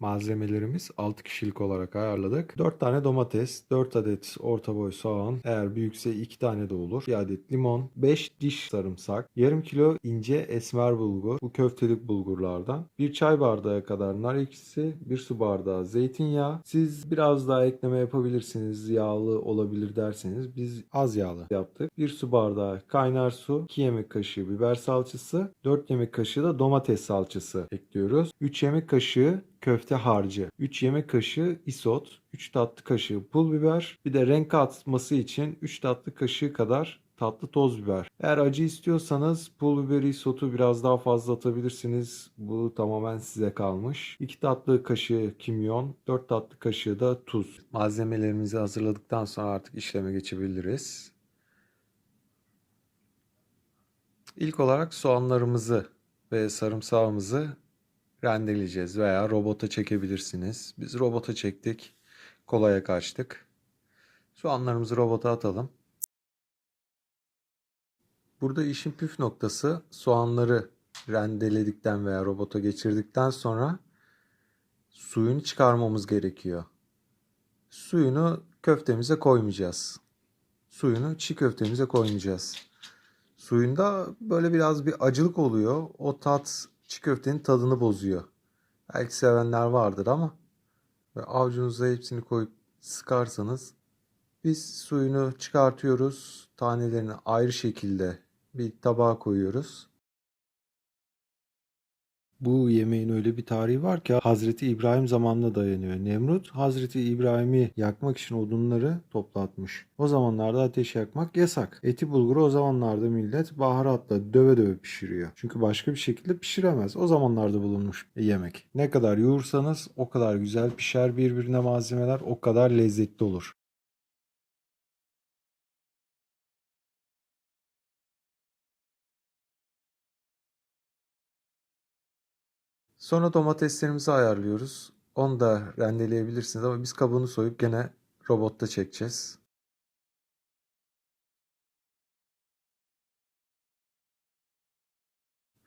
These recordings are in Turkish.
Malzemelerimiz 6 kişilik olarak ayarladık. 4 tane domates, 4 adet orta boy soğan, eğer büyükse 2 tane de olur. 1 adet limon, 5 diş sarımsak, yarım kilo ince esmer bulgur, bu köftelik bulgurlardan. 1 çay bardağı kadar nar ekşisi, 1 su bardağı zeytinyağı. Siz biraz daha ekleme yapabilirsiniz, yağlı olabilir derseniz biz az yağlı yaptık. 1 su bardağı kaynar su, 2 yemek kaşığı biber salçası, 4 yemek kaşığı da domates salçası ekliyoruz. 3 yemek kaşığı köfte harcı, 3 yemek kaşığı isot, 3 tatlı kaşığı pul biber, bir de renk atması için 3 tatlı kaşığı kadar tatlı toz biber. Eğer acı istiyorsanız pul biberi isotu biraz daha fazla atabilirsiniz. Bu tamamen size kalmış. 2 tatlı kaşığı kimyon, 4 tatlı kaşığı da tuz. Malzemelerimizi hazırladıktan sonra artık işleme geçebiliriz. İlk olarak soğanlarımızı ve sarımsağımızı rendeleyeceğiz veya robota çekebilirsiniz. Biz robota çektik. Kolaya kaçtık. Soğanlarımızı robota atalım. Burada işin püf noktası soğanları rendeledikten veya robota geçirdikten sonra suyunu çıkarmamız gerekiyor. Suyunu köftemize koymayacağız. Suyunu çiğ köftemize koymayacağız. Suyunda böyle biraz bir acılık oluyor. O tat çiğ köftenin tadını bozuyor. Belki sevenler vardır ama ve avucunuza hepsini koyup sıkarsanız biz suyunu çıkartıyoruz. Tanelerini ayrı şekilde bir tabağa koyuyoruz. Bu yemeğin öyle bir tarihi var ki Hazreti İbrahim zamanına dayanıyor. Nemrut Hazreti İbrahim'i yakmak için odunları toplatmış. O zamanlarda ateş yakmak yasak. Eti bulguru o zamanlarda millet baharatla döve döve pişiriyor. Çünkü başka bir şekilde pişiremez. O zamanlarda bulunmuş yemek. Ne kadar yoğursanız o kadar güzel pişer birbirine malzemeler o kadar lezzetli olur. Sonra domateslerimizi ayarlıyoruz. Onu da rendeleyebilirsiniz ama biz kabuğunu soyup gene robotta çekeceğiz.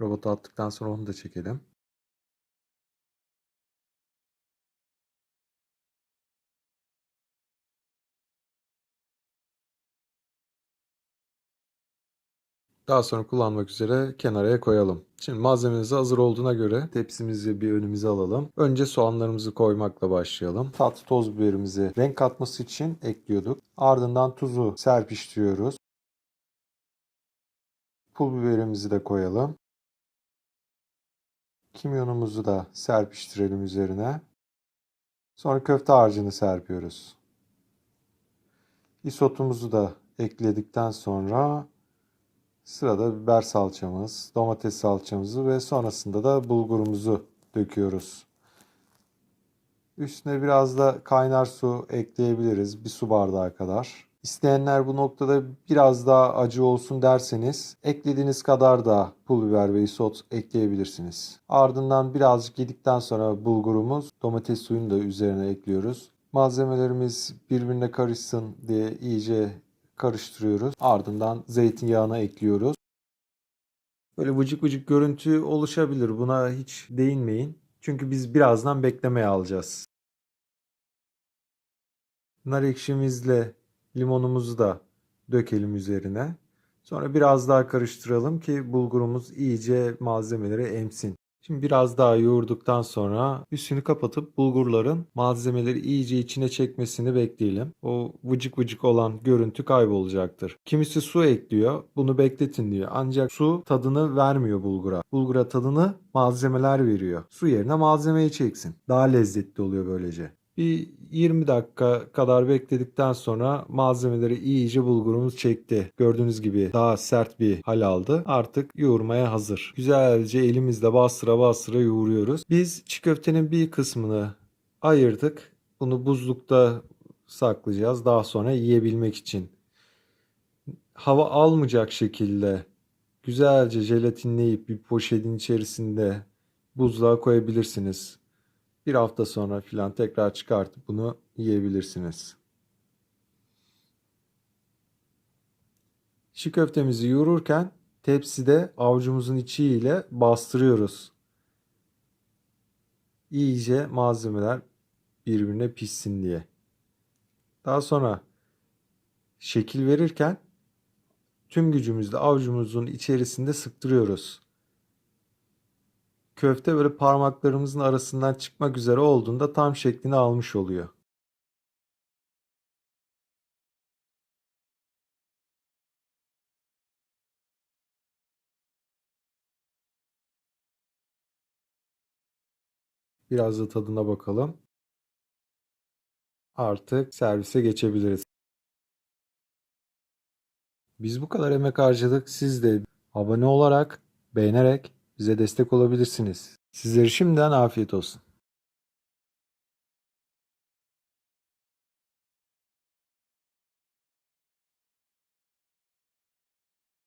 Robota attıktan sonra onu da çekelim. Daha sonra kullanmak üzere kenaraya koyalım. Şimdi malzememiz hazır olduğuna göre tepsimizi bir önümüze alalım. Önce soğanlarımızı koymakla başlayalım. Tatlı toz biberimizi renk katması için ekliyorduk. Ardından tuzu serpiştiriyoruz. Pul biberimizi de koyalım. Kimyonumuzu da serpiştirelim üzerine. Sonra köfte harcını serpiyoruz. Isotumuzu da ekledikten sonra Sırada biber salçamız, domates salçamızı ve sonrasında da bulgurumuzu döküyoruz. Üstüne biraz da kaynar su ekleyebiliriz. Bir su bardağı kadar. İsteyenler bu noktada biraz daha acı olsun derseniz eklediğiniz kadar da pul biber ve isot ekleyebilirsiniz. Ardından birazcık yedikten sonra bulgurumuz, domates suyunu da üzerine ekliyoruz. Malzemelerimiz birbirine karışsın diye iyice karıştırıyoruz. Ardından zeytinyağına ekliyoruz. Böyle vıcık vıcık görüntü oluşabilir. Buna hiç değinmeyin. Çünkü biz birazdan beklemeye alacağız. Nar ekşimizle limonumuzu da dökelim üzerine. Sonra biraz daha karıştıralım ki bulgurumuz iyice malzemeleri emsin. Şimdi biraz daha yoğurduktan sonra üstünü kapatıp bulgurların malzemeleri iyice içine çekmesini bekleyelim. O vıcık vıcık olan görüntü kaybolacaktır. Kimisi su ekliyor. Bunu bekletin diyor. Ancak su tadını vermiyor bulgura. Bulgura tadını malzemeler veriyor. Su yerine malzemeyi çeksin. Daha lezzetli oluyor böylece. Bir 20 dakika kadar bekledikten sonra malzemeleri iyice bulgurumuz çekti. Gördüğünüz gibi daha sert bir hal aldı. Artık yoğurmaya hazır. Güzelce elimizle bastıra bastıra yoğuruyoruz. Biz çiğ köftenin bir kısmını ayırdık. Bunu buzlukta saklayacağız daha sonra yiyebilmek için. Hava almayacak şekilde güzelce jelatinleyip bir poşetin içerisinde buzluğa koyabilirsiniz. Bir hafta sonra filan tekrar çıkartıp bunu yiyebilirsiniz. Çiğ köftemizi yoğururken tepside avucumuzun içiyle bastırıyoruz. iyice malzemeler birbirine pişsin diye. Daha sonra şekil verirken tüm gücümüzle avucumuzun içerisinde sıktırıyoruz. Köfte böyle parmaklarımızın arasından çıkmak üzere olduğunda tam şeklini almış oluyor. Biraz da tadına bakalım. Artık servise geçebiliriz. Biz bu kadar emek harcadık. Siz de abone olarak, beğenerek bize destek olabilirsiniz. Sizlere şimdiden afiyet olsun.